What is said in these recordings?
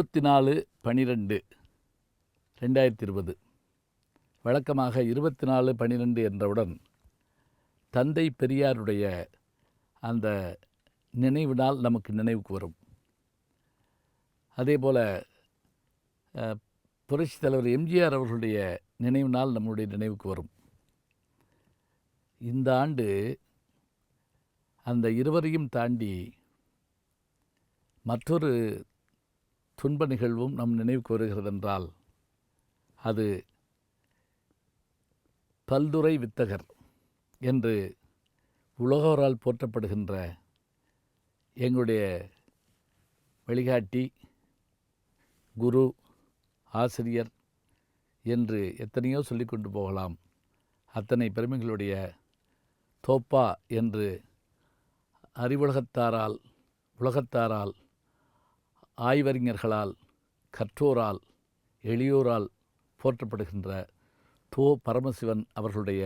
இருபத்தி நாலு பனிரெண்டு ரெண்டாயிரத்தி இருபது வழக்கமாக இருபத்தி நாலு பனிரெண்டு என்றவுடன் தந்தை பெரியாருடைய அந்த நினைவு நாள் நமக்கு நினைவுக்கு வரும். அதே போல் புரட்சி தலைவர் எம்ஜிஆர் அவர்களுடைய நினைவு நாள் நம்முடைய நினைவுக்கு வரும். இந்த ஆண்டு அந்த இருவரையும் தாண்டி மற்றொரு துன்ப நிகழ்வும் நம் நினைவுக்கு வருகிறதென்றால் அது பல்துறை வித்தகர் என்று உலகோரால் போற்றப்படுகின்ற எங்களுடைய வழிகாட்டி குரு ஆசிரியர் என்று எத்தனையோ சொல்லிக்கொண்டு போகலாம். அத்தனை பெருமைகளுடைய தோப்பா என்று அறிவுலகத்தாரால் உலகத்தாரால் ஆய்வறிஞர்களால் கற்றோரால் எளியோரால் போற்றப்படுகின்ற தோ பரமசிவன் அவர்களுடைய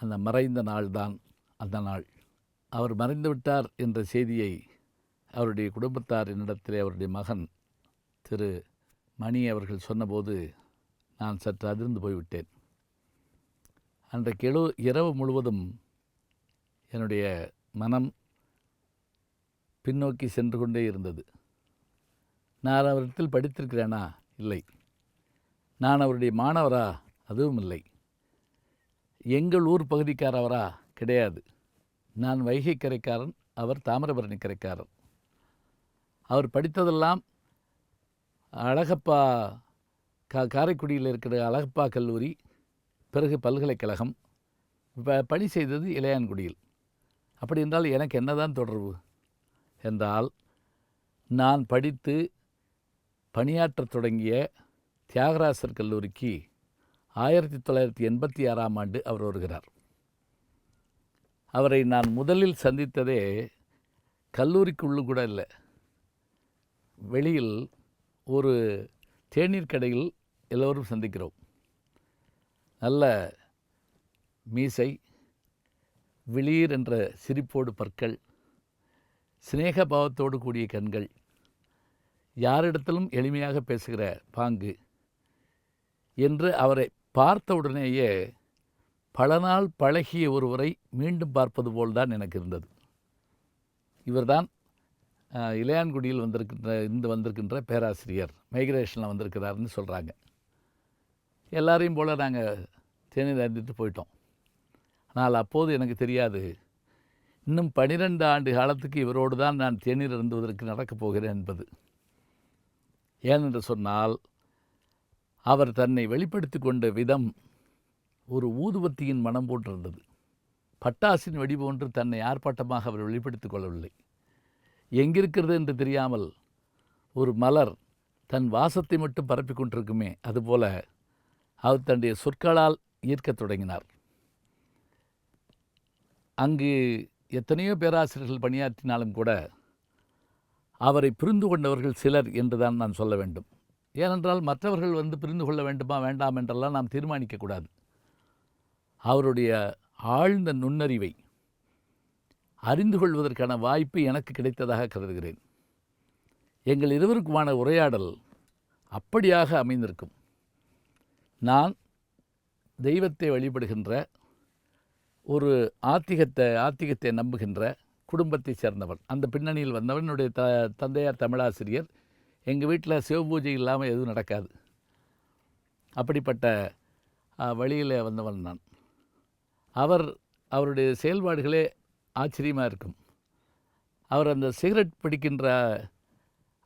அந்த மறைந்த நாள்தான் அந்த நாள். அவர் மறைந்துவிட்டார் என்ற செய்தியை அவருடைய குடும்பத்தார் என்னிடத்திலே அவருடைய மகன் திரு மணி அவர்கள் சொன்னபோது நான் சற்று அதிர்ந்து போய்விட்டேன். அன்றைக்கு எழு இரவு முழுவதும் என்னுடைய மனம் பின்னோக்கி சென்று கொண்டே இருந்தது. நான் அவரிடத்தில் படித்திருக்கிறேனா? இல்லை. நான் அவருடைய மாணவரா? அதுவும் இல்லை. எங்கள் ஊர் பகுதிக்காரவரா? கிடையாது. நான் வைகை கரைக்காரன் அவர் தாமிரபரணி கரைக்காரன் அவர் படித்ததெல்லாம் அழகப்பா கா காரைக்குடியில் இருக்கிற அழகப்பா கல்லூரி பிறகு பல்கலைக்கழகம். ப பணி செய்தது இளையான்குடியில். அப்படி என்றால் எனக்கு என்னதான் தொடர்பு? என்றால் நான் படித்து பணியாற்றத் தொடங்கிய தியாகராசர் கல்லூரிக்கு ஆயிரத்தி தொள்ளாயிரத்தி எண்பத்தி ஆறாம் ஆண்டு அவர் வருகிறார். அவரை நான் முதலில் சந்தித்ததே கல்லூரிக்குள்ளு கூட இல்லை. வெளியில் ஒரு தேநீர் கடையில் எல்லோரும் சந்திக்கிறோம். நல்ல மீசை விளீர் என்ற சிரிப்போடு பற்கள் சிநேக பாவத்தோடு கூடிய கண்கள் யாரிடத்திலும் எளிமையாக பேசுகிற பாங்கு என்று அவரை பார்த்த உடனேயே பல நாள் பழகிய ஒருவரை மீண்டும் பார்ப்பது போல்தான் எனக்கு இருந்தது. இவர்தான் இளையான்குடியில் வந்திருக்கின்ற இருந்து வந்திருக்கின்ற பேராசிரியர் மைக்ரேஷனில் வந்திருக்கிறாருன்னு சொல்கிறாங்க எல்லாரையும் போல் நாங்கள் தேநீர் அருந்திட்டு போயிட்டோம். ஆனால் அப்போது எனக்கு தெரியாது இன்னும் பனிரெண்டு ஆண்டு காலத்துக்கு இவரோடு தான் நான் தேநீர் அருந்துவதற்கு நடக்கப் போகிறேன் என்பது. ஏனென்று சொன்னால் அவர் தன்னை வெளிப்படுத்தி கொண்ட விதம் ஒரு ஊதுபத்தியின் மனம் போன்றிருந்தது. பட்டாசின் வெடி போன்று தன்னை ஆர்ப்பாட்டமாக அவர் வெளிப்படுத்திக் கொள்ளவில்லை. எங்கிருக்கிறது என்று தெரியாமல் ஒரு மலர் தன் வாசத்தை மட்டும் பரப்பிக் கொண்டிருக்குமே அதுபோல அவர் தன்னுடைய சொற்களால் ஈர்க்கத் தொடங்கினார். அங்கு எத்தனையோ பேராசிரியர்கள் பணியாற்றினாலும் கூட அவரை புரிந்து கொண்டவர்கள் சிலர் என்றுதான் நான் சொல்ல வேண்டும். ஏனென்றால் மற்றவர்கள் வந்து புரிந்து கொள்ள வேண்டுமா வேண்டாம் என்றெல்லாம் நாம் தீர்மானிக்கக்கூடாது அவருடைய ஆழ்ந்த நுண்ணறிவை அறிந்து கொள்வதற்கான வாய்ப்பு எனக்கு கிடைத்ததாக கருதுகிறேன். எங்கள் இருவருக்குமான உரையாடல் அப்படியாக அமைந்திருக்கும். நான் தெய்வத்தை வழிபடுகின்ற ஒரு ஆத்திகத்தை ஆத்திகத்தை நம்புகின்ற குடும்பத்தை சேர்ந்தவன். அந்த பின்னணியில் வந்தவன் என்னுடைய த தந்தையார் தமிழாசிரியர். எங்கள் வீட்டில் சிவ பூஜை இல்லாமல் எதுவும் நடக்காது. அப்படிப்பட்ட வழியில் வந்தவன் நான். அவர் அவருடைய செயல்பாடுகளே ஆச்சரியமாக இருக்கும். அவர் அந்த சிகரெட் பிடிக்கின்ற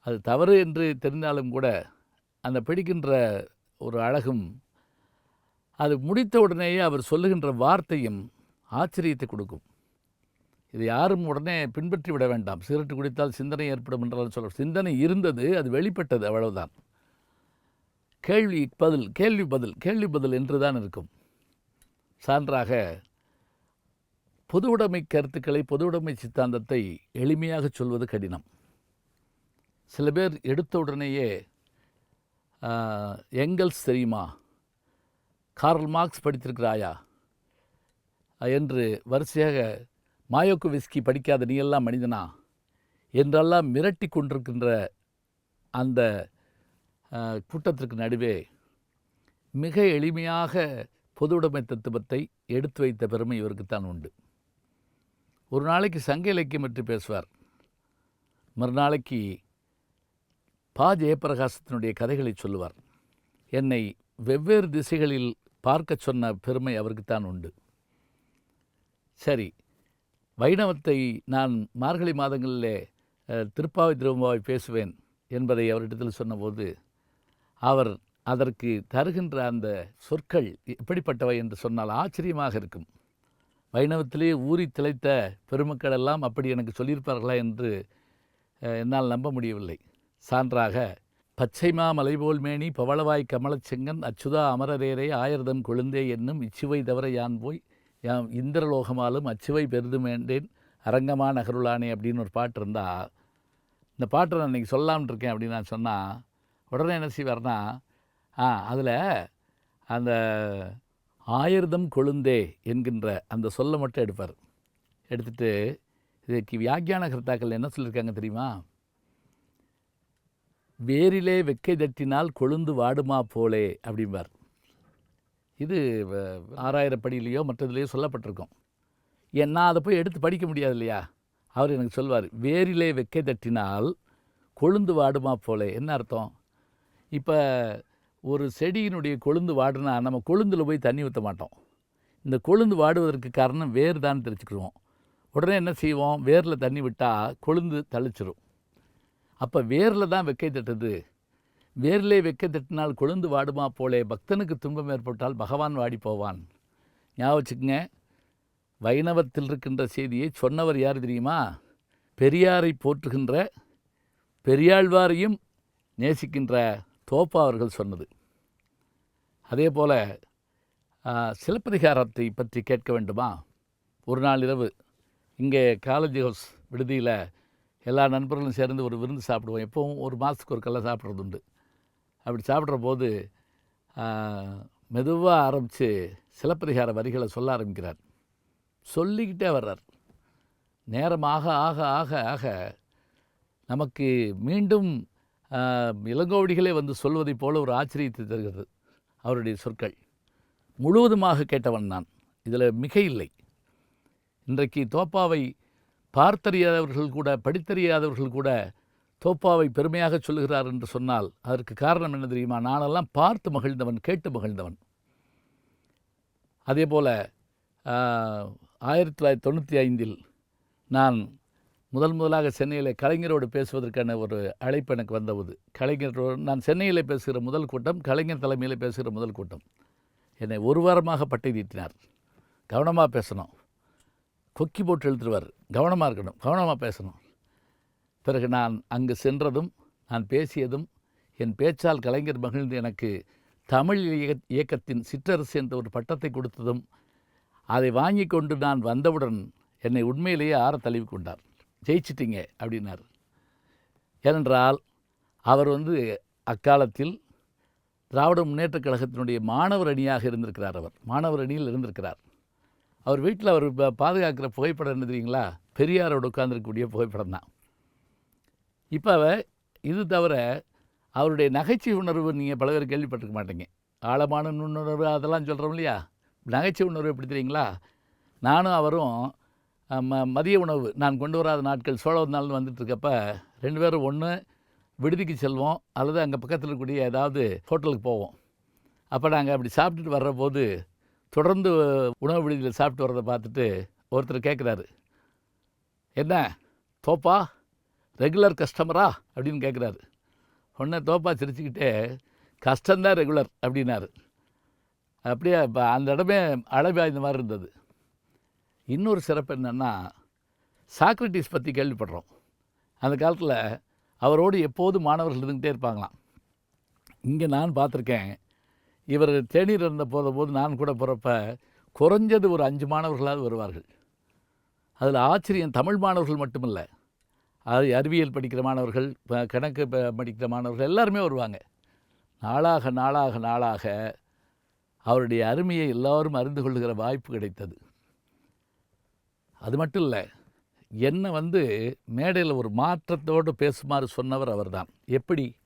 அது தவறு என்று தெரிந்தாலும் கூட அந்த பிடிக்கின்ற ஒரு அழகும் அது முடித்த உடனேயே அவர் சொல்லுகின்ற வார்த்தையும் ஆச்சரியத்தை கொடுக்கும். இதை யாரும் உடனே பின்பற்றி விட வேண்டாம். சிகரெட் குடித்தால் சிந்தனை ஏற்படும் என்றால் சொல்ல சிந்தனை இருந்தது அது வெளிப்பட்டது அவ்வளவுதான். கேள்வி பதில் கேள்வி பதில் கேள்வி பதில் என்று தான் இருக்கும். சான்றாக பொது உடைமை கருத்துக்களை பொது உடைமை சித்தாந்தத்தை எளிமையாக சொல்வது கடினம். சில பேர் எடுத்த உடனேயே ஆஹ், எங்கல்ஸ் தெரியுமா? கார்ல் மார்க்ஸ் படித்திருக்கிறாயா? என்று வரிசையாக மாயோக்கு விஸ்கி படிக்காத நீ எல்லாம் மனிதனா? என்றெல்லாம் மிரட்டி கொண்டிருக்கின்ற அந்த கூட்டத்திற்கு நடுவே மிக எளிமையாக பொதுவுடைமை தத்துவத்தை எடுத்து வைத்த பெருமை இவருக்குத்தான் உண்டு. ஒரு நாளைக்கு சங்க இலக்கியம் பற்றி பேசுவார். மறுநாளைக்கு பா. ஜெயப்பிரகாசத்தினுடைய கதைகளை சொல்லுவார். என்னை வெவ்வேறு திசைகளில் பார்க்கச் சொன்ன பெருமை அவருக்குத்தான் உண்டு. சரி வைணவத்தை நான் மார்கழி மாதங்களிலே திருப்பாவை திரும்பாவை பேசுவேன் என்பதை அவரிடத்தில் சொன்னபோது அவர் அதற்கு தருகின்ற அந்த சொற்கள் எப்படிப்பட்டவை என்று சொன்னால் ஆச்சரியமாக இருக்கும். வைணவத்திலே ஊறி திளைத்த பெருமக்கள் எல்லாம் அப்படி எனக்கு சொல்லியிருப்பார்களா என்று என்னால் நம்ப முடியவில்லை. சான்றாக பச்சைமா மலைபோல் மேனி பவளவாய் கமலச்செங்கன் அச்சுதா அமரரேரே ஆயிரதம் கொழுந்தே என்னும் இச்சுவை தவிர யான் போய் யாம் இந்திரலோகமாலும் அச்சுவை பெரிதும் வேண்டேன் அரங்கமா நகருளானே அப்படின்னு ஒரு பாட்டு இருந்தால் இந்த பாட்டை நான் இன்றைக்கி சொல்லலாம்னு இருக்கேன் அப்படின்னு நான் சொன்னால் உடனே என்ன செய்வார்னா ஆ அதில் அந்த ஆயிரதம் கொழுந்தே என்கின்ற அந்த சொல்லை மட்டும் எடுப்பார். எடுத்துட்டு இதுக்கு வியாக்கியான கர்த்தாக்கள் என்ன சொல்லியிருக்காங்க தெரியுமா? வேரிலே வெக்கை தட்டினால் கொழுந்து வாடுமா போலே அப்படிம்பார். இது வ- ஆறாயிரப்படியிலையோ மற்றதுலேயோ சொல்லப்பட்டிருக்கும். ஏன் நான் அதை போய் எடுத்து படிக்க முடியாது இல்லையா அவர் எனக்கு சொல்வார் வேரிலே வெக்கை தட்டினால் கொழுந்து வாடுமா போலே. என்ன அர்த்தம்? இப்போ ஒரு செடியினுடைய கொழுந்து வாடுனா நம்ம கொழுந்தில் போய் தண்ணி ஊற்ற மாட்டோம். இந்த கொழுந்து வாடுவதற்கு காரணம் வேர் தான் தெரிஞ்சுக்கிடுவோம். உடனே என்ன செய்வோம்? வேரில் தண்ணி விட்டால் கொழுந்து தளிச்சிரும். அப்போ வேரில் தான் வெக்கை தட்டுது வேர்லே வெக்க தட்டினால் கொழுந்து வாடுமா போலே பக்தனுக்கு துன்பம் ஏற்பட்டால் பகவான் வாடி போவான். ஞாபகம் வைணவத்தில் இருக்கின்ற செய்தியை சொன்னவர் யார் தெரியுமா? பெரியாரை போற்றுகின்ற பெரியாழ்வாரையும் நேசிக்கின்ற தோப்பா அவர்கள் சொன்னது. அதே போல் சிலப்பதிகாரத்தை பற்றி கேட்க வேண்டுமா? ஒரு நாள் இரவு இங்கே காலேஜ் ஹவுஸ் விடுதியில் எல்லா நண்பர்களும் சேர்ந்து ஒரு விருந்து சாப்பிடுவோம். எப்போவும் ஒரு மாதத்துக்கு ஒரு கல்ல சாப்பிட்றது உண்டு அப்படி சாப்பிட்ற போது மெதுவாக ஆரம்பித்து சிலப்பதிகார வரிகளை சொல்ல ஆரம்பிக்கிறார். சொல்லிக்கிட்டே வர்றார். நேரம் ஆக ஆக ஆக ஆக நமக்கு மீண்டும் இளங்கோவடிகளே வந்து சொல்வதைப் போல ஒரு ஆச்சரியத்தை தருகிறது அவருடைய சொற்கள். முழுவதுமாக கேட்டவன் நான். இதில் மிக இல்லை. இன்றைக்கு தோப்பாவை பார்த்தறியாதவர்கள் கூட படித்தறியாதவர்கள் கூட தோப்பாவை பெருமையாக சொல்லுகிறார் என்று சொன்னால் அதற்கு காரணம் என்ன தெரியுமா? நானெல்லாம் பார்த்து மகிழ்ந்தவன் கேட்டு மகிழ்ந்தவன். அதே போல் ஆயிரத்தி தொள்ளாயிரத்தி தொண்ணூற்றி ஐந்தில் நான் முதல் முதலாக சென்னையில் கலைஞரோடு பேசுவதற்கான ஒரு அழைப்பு எனக்கு வந்தபோது கலைஞரோடு நான் சென்னையில் பேசுகிற முதல் கூட்டம் கலைஞர் தலைமையில் பேசுகிற முதல் கூட்டம். என்னை ஒரு வாரமாக பட்டை தீட்டினார். கவனமாக பேசணும். கொக்கி போட்டு எழுத்துருவார் கவனமாக இருக்கணும். கவனமாக பேசணும். பிறகு நான் அங்கு சென்றதும் நான் பேசியதும் என் பேச்சால் கலைஞர் மகிழ்ந்து எனக்கு தமிழ் இயக்க இயக்கத்தின் சிற்றரசு என்ற ஒரு பட்டத்தை கொடுத்ததும் அதை வாங்கி கொண்டு நான் வந்தவுடன் என்னை உண்மையிலேயே ஆற தழுவி கொண்டார். ஜெயிச்சிட்டிங்க அப்படின்னார். ஏனென்றால் அவர் வந்து அக்காலத்தில் திராவிட முன்னேற்றக் கழகத்தினுடைய மாணவர் அணியாக இருந்திருக்கிறார் அவர். மாணவர் அணியில் இருந்திருக்கிறார். அவர் வீட்டில் அவர் பாதுகாக்கிற புகைப்படம் என்ன தெரியுங்களா? பெரியாரோடு உட்கார்ந்திருக்கக்கூடிய புகைப்படம் தான் இப்போ இது தவிர அவருடைய நகைச்சுவை உணர்வு நீங்கள் பல பேர் கேள்விப்பட்டிருக்க மாட்டீங்க. ஆழமான நுண்ணுணர்வு அதெல்லாம் சொல்கிறோம் இல்லையா? நகைச்சுவை உணர்வு எப்படி தெரியுங்களா? நானும் அவரும் ம மதிய உணவு நான் கொண்டு வராத நாட்கள் சோழ நாள்னு வந்துட்டுருக்கப்ப ரெண்டு பேரும் ஒன்று விடுதிக்கு செல்வோம் அல்லது அங்கே பக்கத்தில் இருக்கக்கூடிய ஏதாவது ஹோட்டலுக்கு போவோம். அப்போ நாங்கள் அப்படி சாப்பிட்டுட்டு வர்ற போது தொடர்ந்து உணவு விடுதியில் சாப்பிட்டு வர்றதை பார்த்துட்டு ஒருத்தர் கேட்குறாரு என்ன? தோப்பா? ரெகுலர் கஸ்டமரா அப்படின்னு கேட்குறாரு உடனே தோப்பா சிரிச்சுக்கிட்டே கஷ்டந்தான் ரெகுலர் அப்படின்னாரு. அப்படியே இப்போ அந்த இடமே அழகா இந்த மாதிரி இருந்தது. இன்னொரு சிறப்பு என்னென்னா சாக்ரட்டிஸ் பற்றி கேள்விப்படுறோம். அந்த காலத்தில் அவரோடு எப்போதும் மாணவர்கள் இருந்துக்கிட்டே இருப்பாங்களாம். இங்கே நான் பார்த்துருக்கேன் இவர் தேநீர் இருந்த போத போது நான் கூட போகிறப்ப குறைஞ்சது ஒரு அஞ்சு மாணவர்களாவது வருவார்கள். அதில் ஆச்சரியம் தமிழ் மாணவர்கள் மட்டுமில்லை. அது அறிவியல் படிக்கிற மாணவர்கள் கணக்கு ப- படிக்கிற மாணவர்கள் எல்லாருமே வருவாங்க. நாளாக நாளாக நாளாக அவருடைய அருமையை எல்லோரும் அறிந்து கொள்கிற வாய்ப்பு கிடைத்தது. அது மட்டும் இல்லை என்னை வந்து மேடையில் ஒரு மாற்றத்தோடு பேசுமாறு சொன்னவர் அவர்தான். எப்படி?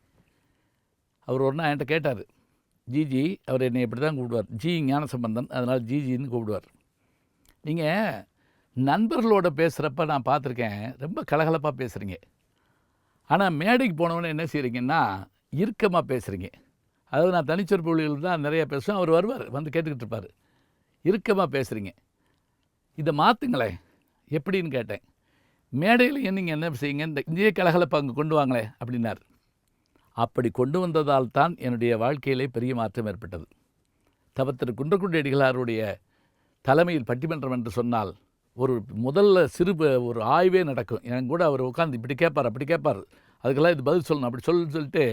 அவர் ஒன்றா என்கிட்ட கேட்டார் ஜிஜி அவர் என்னை இப்படி தான் கூப்பிடுவார். ஜி ஞானசம்பந்தன் அதனால் ஜிஜின்னு கூப்பிடுவார். நீங்கள் நண்பர்களோட பேசுகிறப்ப நான் பார்த்துருக்கேன் ரொம்ப கலகலப்பாக பேசுகிறீங்க ஆனால் மேடைக்கு போனவொன்னே என்ன செய்கிறீங்கன்னா இறுக்கமாக பேசுகிறீங்க அதாவது நான் தனிச்சொற்பு ஒளிகள் தான் நிறையா பேசுவேன் அவர் வருவார் வந்து கேட்டுக்கிட்டு இருப்பார். இறுக்கமாக பேசுகிறீங்க இதை மாற்றுங்களேன் எப்படின்னு கேட்டேன். மேடையில் நீங்கள் என்ன செய்யுங்க இந்த இந்திய கலகலப்பை அங்கே கொண்டு வாங்களே அப்படின்னார். அப்படி கொண்டு வந்ததால் தான் என்னுடைய வாழ்க்கையிலே பெரிய மாற்றம் ஏற்பட்டது. தவத்திரு குன்றக்குடி அடிகளாருடைய தலைமையில் பட்டிமன்றம் என்று சொன்னால் ஒரு முதல்ல சிறு ஒரு ஆய்வே நடக்கும். என் கூட அவர் உட்காந்து இப்படி கேட்பார் அப்படி கேட்பார் அதுக்கெல்லாம் இது பதில் சொல்லணும் அப்படி சொல்லு சொல்லிட்டு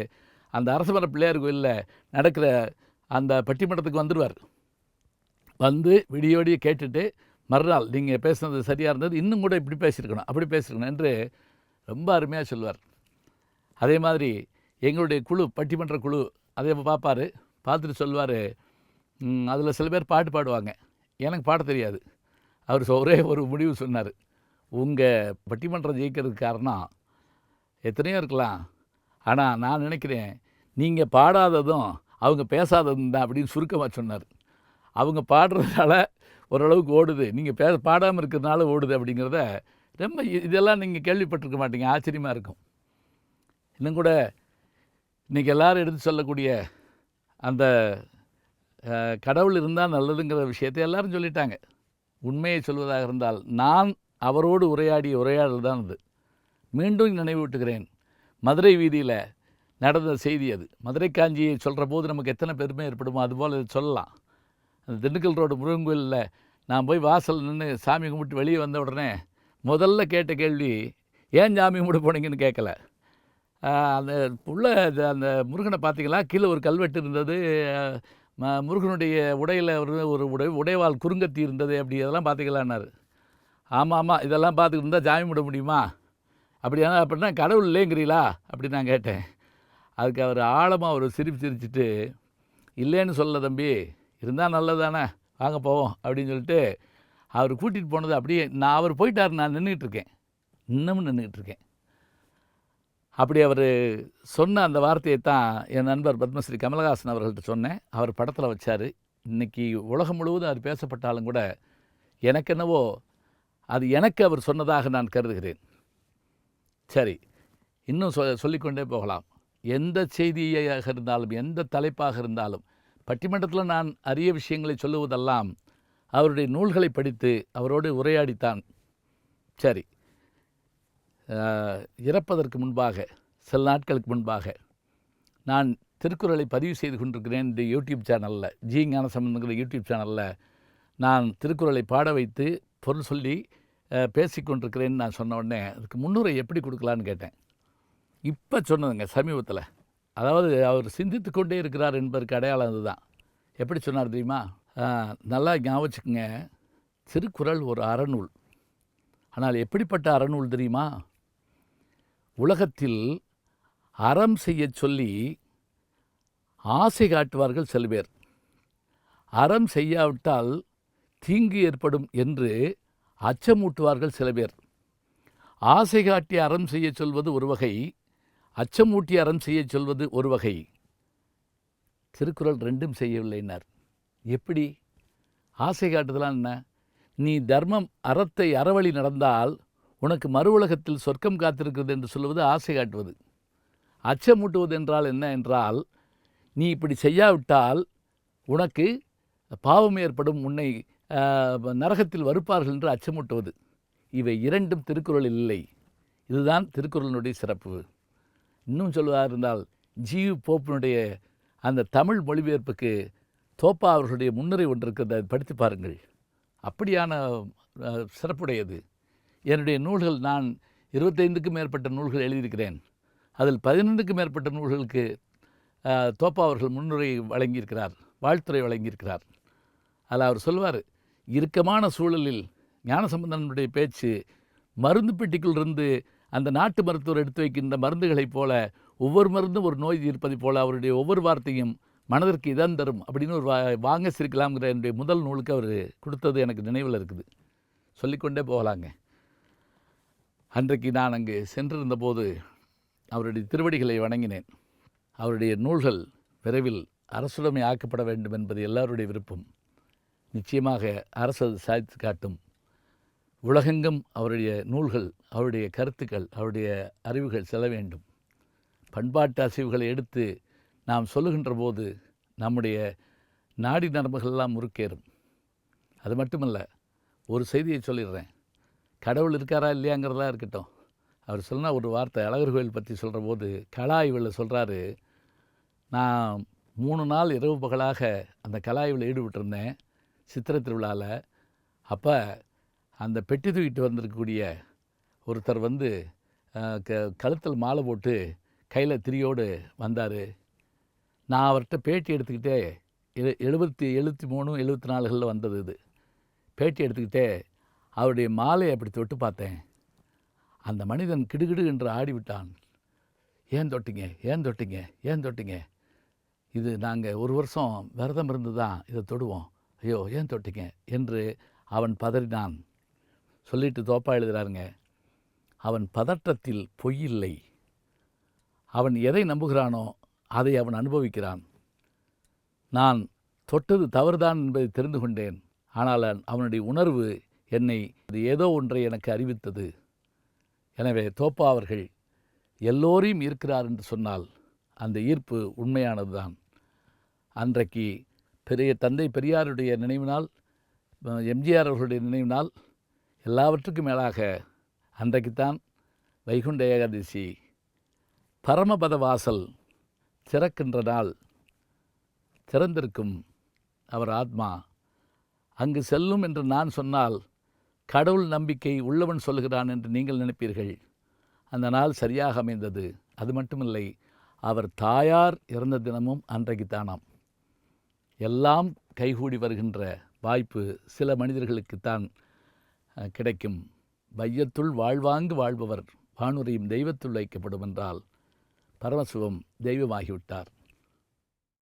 அந்த அரசமர பிள்ளையார் கோயிலில் நடக்கிற அந்த பட்டிமன்றத்துக்கு வந்துடுவார் வந்து விடிய விடிய கேட்டுட்டு மறுநாள் நீங்கள் பேசுனது சரியாக இருந்தது இன்னும் கூட இப்படி பேசியிருக்கணும் அப்படி பேசியிருக்கணும் என்று ரொம்ப அருமையாக சொல்லுவார். அதே மாதிரி எங்களுடைய குழு பட்டிமன்ற குழு அதே பார்ப்பார் பார்த்துட்டு சொல்லுவார் அதில் சில பேர் பாட்டு பாடுவாங்க. எனக்கு பாட தெரியாது. அவர் ஒரே ஒரு முடிவு சொன்னார். உங்கள் பட்டிமன்றம் ஜெயிக்கிறதுக்கு காரணம் எத்தனையோ இருக்கலாம். ஆனால் நான் நினைக்கிறேன் நீங்கள் பாடாததும் அவங்க பேசாததும் தான் அப்படின்னு சுருக்கமாக சொன்னார். அவங்க பாடுறதுனால ஓரளவுக்கு ஓடுது. நீங்கள் பே பாடாமல் இருக்கிறதுனால ஓடுது அப்படிங்கிறத ரொம்ப இதெல்லாம் நீங்கள் கேள்விப்பட்டிருக்க மாட்டீங்க. ஆச்சரியமாக இருக்கும். இன்னும் கூட இன்றைக்கி எல்லோரும் எடுத்து சொல்லக்கூடிய அந்த கடவுள் இருந்தால் நல்லதுங்கிற விஷயத்தை எல்லோரும் சொல்லிட்டாங்க. உண்மையை சொல்வதாக இருந்தால் நான் அவரோடு உரையாடிய உரையாடல் தான் அது. மீண்டும் நினைவூட்டுகிறேன். மதுரை வீதியில் நடந்த செய்தி அது. மதுரை காஞ்சியை சொல்கிற போது நமக்கு எத்தனை பெருமை ஏற்படுமோ அதுபோல் இதை சொல்லலாம். அந்த திண்டுக்கல் ரோடு முருகன் கோயிலில் நான் போய் வாசல் நின்று சாமி கும்பிட்டு வெளியே வந்த உடனே முதல்ல கேட்ட கேள்வி ஏன் சாமி கும்பிட போனீங்கன்னு கேட்கல? அந்த உள்ள அந்த முருகனை பார்த்தீங்களா? கீழே ஒரு கல்வெட்டு இருந்தது. முருகனுடைய உடையில் ஒரு ஒரு உடை உடைவால் குறுங்கத்தி இருந்தது அப்படி இதெல்லாம் பார்த்துக்கலான்னாரு ஆமாம் ஆமாம் இதெல்லாம் பார்த்துக்கிட்டு இருந்தால் ஜாமி விட முடியுமா? அப்படியானா அப்படின்னா கடவுள் இல்லைங்கிறீங்களா அப்படி நான் கேட்டேன். அதுக்கு அவர் ஆழமாக ஒரு சிரிப்பு சிரிச்சிட்டு இல்லைன்னு சொல்ல தம்பி இருந்தால் நல்லதானே வாங்க போவோம் அப்படின்னு சொல்லிட்டு அவர் கூட்டிகிட்டு போனது அப்படியே நான் அவர் போயிட்டார் நான் நின்றுக்கிட்டு இருக்கேன். இன்னமும் நின்றுக்கிட்டு இருக்கேன். அப்படி அவர் சொன்ன அந்த வார்த்தையை தான் என் நண்பர் பத்மஸ்ரீ கமலஹாசன் அவர்கள்ட்ட சொன்னேன். அவர் படத்தில் வச்சார். இன்றைக்கி உலகம் முழுவதும் அது பேசப்பட்டாலும் கூட எனக்கு என்னவோ அது எனக்கு அவர் சொன்னதாக நான் கருதுகிறேன். சரி இன்னும் சொ சொல்லிக்கொண்டே போகலாம். எந்த செய்தியாக இருந்தாலும் எந்த தலைப்பாக இருந்தாலும் பட்டிமன்றத்தில் நான் அரிய விஷயங்களை சொல்லுவதெல்லாம் அவருடைய நூல்களை படித்து அவரோடு உரையாடித்தான். சரி இறப்பதற்கு முன்பாக சில நாட்களுக்கு முன்பாக நான் திருக்குறளை பதிவு செய்து கொண்டிருக்கிறேன் இந்த யூடியூப் சேனலில். ஜி ஞானசம்பந்தங்கிற யூடியூப் சேனலில் நான் திருக்குறளை பாட வைத்து பொருள் சொல்லி பேசிக்கொண்டிருக்கிறேன்னு கொண்டிருக்கிறேன்னு நான் சொன்ன உடனே அதுக்கு முன்னுரை எப்படி கொடுக்கலான்னு கேட்டேன். இப்போ சொன்னதுங்க சமீபத்தில். அதாவது அவர் சிந்தித்து கொண்டே இருக்கிறார் என்பதற்கு அடையாளம் அதுதான். எப்படி சொன்னார் தெரியுமா? நல்லா ஞாபகம் வச்சுக்கோங்க திருக்குறள் ஒரு அறநூல். ஆனால் எப்படிப்பட்ட அறநூல் தெரியுமா? உலகத்தில் அறம் செய்யச் சொல்லி ஆசை காட்டுவார்கள் சில பேர். அறம் செய்யாவிட்டால் தீங்கு ஏற்படும் என்று அச்சமூட்டுவார்கள் சில பேர். ஆசை காட்டி அறம் செய்யச் சொல்வது ஒரு வகை அச்சமூட்டி அறம் செய்யச் சொல்வது ஒரு வகை. திருக்குறள் ரெண்டும் செய்யவில்லைனார் எப்படி? ஆசை காட்டுதலாம் என்ன? நீ தர்மம் அறத்தை அறவழி நடந்தால் உனக்கு மறு உலகத்தில் சொர்க்கம் காத்திருக்கிறது என்று சொல்வது ஆசை காட்டுவது. அச்சமூட்டுவது என்றால் என்ன என்றால் நீ இப்படி செய்யாவிட்டால் உனக்கு பாவம் ஏற்படும் உன்னை நரகத்தில் வருப்பார்கள் என்று அச்சமூட்டுவது. இவை இரண்டும் திருக்குறளில் இல்லை. இதுதான் திருக்குறளினுடைய சிறப்பு. இன்னும் சொல்வதாக இருந்தால் ஜியு போப்பினுடைய அந்த தமிழ் மொழிபெயர்ப்புக்கு தோப்பா அவர்களுடைய முன்னுரை ஒன்று இருக்கிறது அதை படித்து பாருங்கள். அப்படியான சிறப்புடையது. என்னுடைய நூல்கள் நான் இருபத்தைந்துக்கும் மேற்பட்ட நூல்கள் எழுதியிருக்கிறேன். அதில் பதினைந்துக்கும் மேற்பட்ட நூல்களுக்கு தோப்பா அவர்கள் முன்னுரை வழங்கியிருக்கிறார் வாழ்த்துரை வழங்கியிருக்கிறார். அதில் அவர் சொல்வார் இறுக்கமான சூழலில் ஞானசம்பந்தனுடைய பேச்சு மருந்து பெட்டிக்குள் இருந்து அந்த நாட்டு மருத்துவர் எடுத்து வைக்கின்ற மருந்துகளைப் போல ஒவ்வொரு மருந்தும் ஒரு நோய் இருப்பதைப் போல அவருடைய ஒவ்வொரு வார்த்தையும் மனதிற்கு இதம் தரும் அப்படின்னு ஒரு வா- வாங்க சிரிக்கலாம்ங்கிற என்னுடைய முதல் நூலுக்கு அவர் கொடுத்தது எனக்கு நினைவில் இருக்குது. சொல்லிக்கொண்டே போகலாங்க. அன்றைக்கு நான் அங்கு சென்றிருந்த போது அவருடைய திருவடிகளை வணங்கினேன். அவருடைய நூல்கள் விரைவில் அரசுடைமை ஆக்கப்பட வேண்டும் என்பது எல்லாருடைய விருப்பம். நிச்சயமாக அரசு சாதித்து காட்டும். உலகெங்கும் அவருடைய நூல்கள் அவருடைய கருத்துக்கள் அவருடைய அறிவுகள் செல்ல வேண்டும். பண்பாட்டு அசைவுகளை எடுத்து நாம் சொல்லுகின்ற போது நம்முடைய நாடி நரம்புகள்லாம் முறுக்கேறும். அது மட்டுமல்ல ஒரு செய்தியை சொல்லிடுறேன். கடவுள் இருக்காரா இல்லையாங்கிறதா இருக்கட்டும். அவர் சொன்ன ஒரு வார்த்தை அழகர் கோயில் பற்றி சொல்கிற போது கலாய்வில் சொல்கிறாரு நான் மூணு நாள் இரவு பகலாக அந்த கலாய்வில் ஈடுபட்டிருந்தேன் சித்திரை திருவிழாவில் அப்போ அந்த பெட்டி தூக்கிட்டு வந்திருக்கக்கூடிய ஒருத்தர் வந்து க கழுத்தில் மாலை போட்டு கையில் திரியோடு வந்தார். நான் அவர்கிட்ட பேட்டி எடுத்துக்கிட்டே எழு எழுபத்தி எழுபத்தி மூணு எழுபத்தி நாலுகளில் வந்தது இது. பேட்டி எடுத்துக்கிட்டே அவருடைய மாலையை அப்படி தொட்டு பார்த்தேன். அந்த மனிதன் கிடுகிடு என்று ஆடிவிட்டான். ஏன் தொட்டிங்க? ஏன் தொட்டிங்க? ஏன் தொட்டிங்க? இது நாங்கள் ஒரு வருஷம் விரதம் இருந்து தான் இதை தொடுவோம். ஐயோ ஏன் தொட்டிங்க? என்று அவன் பதறினான். சொல்லிட்டு தோப்பா எழுதுகிறாருங்க அவன் பதற்றத்தில் பொய்யில்லை அவன் எதை நம்புகிறானோ அதை அவன் அனுபவிக்கிறான். நான் தொட்டது தவறுதான் என்பதை தெரிந்து கொண்டேன். ஆனால் அவனுடைய உணர்வு என்னை அது ஏதோ ஒன்றை எனக்கு அறிவித்தது. எனவே தோப்பா அவர்கள் எல்லோரையும் ஈர்க்கிறார் என்று சொன்னால் அந்த ஈர்ப்பு உண்மையானதுதான். அன்றைக்கு பெரிய தந்தை பெரியாருடைய நினைவினால் எம்ஜிஆர் அவர்களுடைய நினைவினால் எல்லாவற்றுக்கும் மேலாக அன்றைக்குத்தான் வைகுண்ட ஏகாதசி பரமபத வாசல் திறக்கின்ற நாள் திறந்திருக்கும் அவர் ஆத்மா அங்கு செல்லும் என்று நான் சொன்னால் கடவுள் நம்பிக்கை உள்ளவன் சொல்லுகிறான் என்று நீங்கள் நினைப்பீர்கள். அந்த நாள் சரியாக அமைந்தது. அது மட்டுமில்லை அவர் தாயார் இறந்த தினமும் அன்றைக்கு தானாம். எல்லாம் கைகூடி வருகின்ற வாய்ப்பு சில மனிதர்களுக்குத்தான் அஹ், கிடைக்கும். வையத்துள் வாழ்வாங்கு வாழ்பவர் வானுரையும் தெய்வத்துள் வைக்கப்படும் என்றால் பரமசிவம் தெய்வமாகிவிட்டார்.